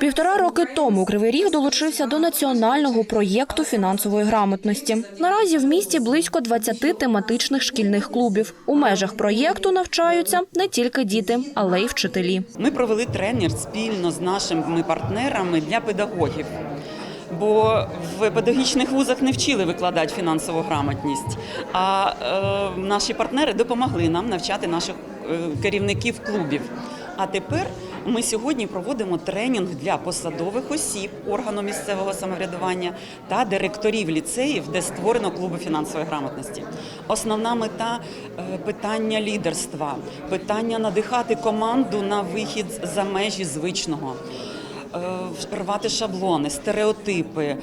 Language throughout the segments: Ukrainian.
Півтора роки тому Кривий Ріг долучився до національного проєкту фінансової грамотності. Наразі в місті близько 20 тематичних шкільних клубів. У межах проєкту навчаються не тільки діти, але й вчителі. Ми провели тренер спільно з нашими партнерами для педагогів. Бо в педагогічних вузах не вчили викладати фінансову грамотність, а е, наші партнери допомогли нам навчати наших е, керівників клубів. А тепер ми сьогодні проводимо тренінг для посадових осіб органу місцевого самоврядування та директорів ліцеїв, де створено клуби фінансової грамотності. Основна мета е, питання лідерства, питання надихати команду на вихід за межі звичного. Е, рвати шаблони, стереотипи, е,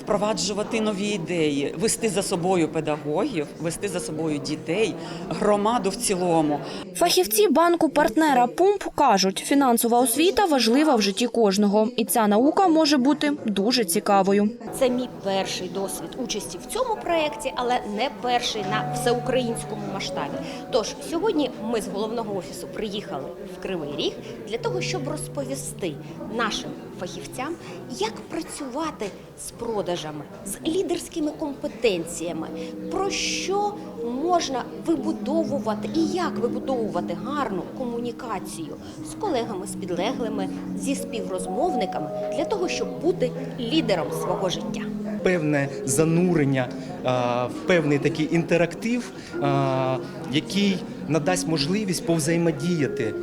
впроваджувати нові ідеї, вести за собою педагогів, вести за собою дітей, громаду в цілому. Фахівці банку партнера Пумп кажуть, фінансова освіта важлива в житті кожного, і ця наука може бути дуже цікавою. Це мій перший досвід участі в цьому проєкті, але не перший на всеукраїнському масштабі. Тож сьогодні ми з головного офісу приїхали в Кривий Ріг для того, щоб розповісти нашим фахівцям, як працювати з продажами, з лідерськими компетенціями, про що можна вибудовувати і як вибудовувати гарну комунікацію з колегами, з підлеглими, зі співрозмовниками для того, щоб бути лідером свого життя. певне занурення в певний такий інтерактив, який надасть можливість повзаємодіяти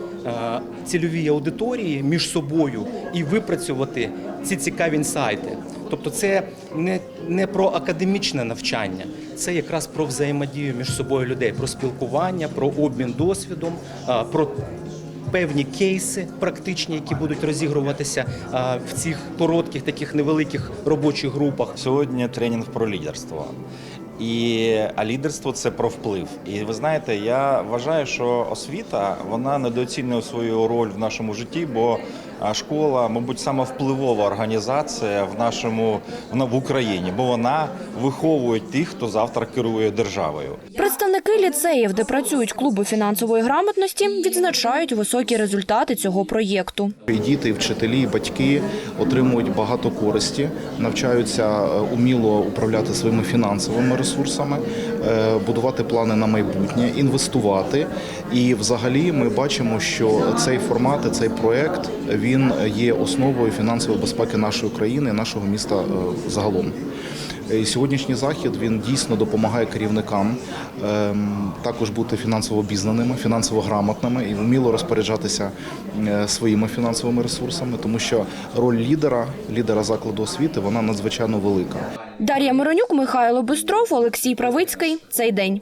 цільовій аудиторії між собою і випрацювати ці цікаві інсайти. Тобто, це не, не про академічне навчання, це якраз про взаємодію між собою людей, про спілкування, про обмін досвідом, про певні кейси практичні, які будуть розігруватися в цих коротких таких невеликих робочих групах. Сьогодні тренінг про лідерство. І, а лідерство це про вплив. І ви знаєте, я вважаю, що освіта вона недооцінює свою роль в нашому житті, бо школа, мабуть, саме впливова організація в нашому в, в Україні, бо вона виховує тих, хто завтра керує державою. Представники ліцеїв, де працюють клуби фінансової грамотності, відзначають високі результати цього проєкту. Діти, вчителі, батьки отримують багато користі, навчаються е, уміло управляти своїми фінансовими ресурсами, будувати плани на майбутнє, інвестувати. І взагалі ми бачимо, що цей формат, цей проект він є основою фінансової безпеки нашої країни, нашого міста е, загалом. Сьогоднішній захід він дійсно допомагає керівникам ем, також бути фінансово обізнаними, фінансово грамотними і вміло розпоряджатися е, своїми фінансовими ресурсами, тому що роль лідера, лідера закладу освіти, вона надзвичайно велика. Дар'я Миронюк, Михайло Бистров, Олексій Правицький. Цей день.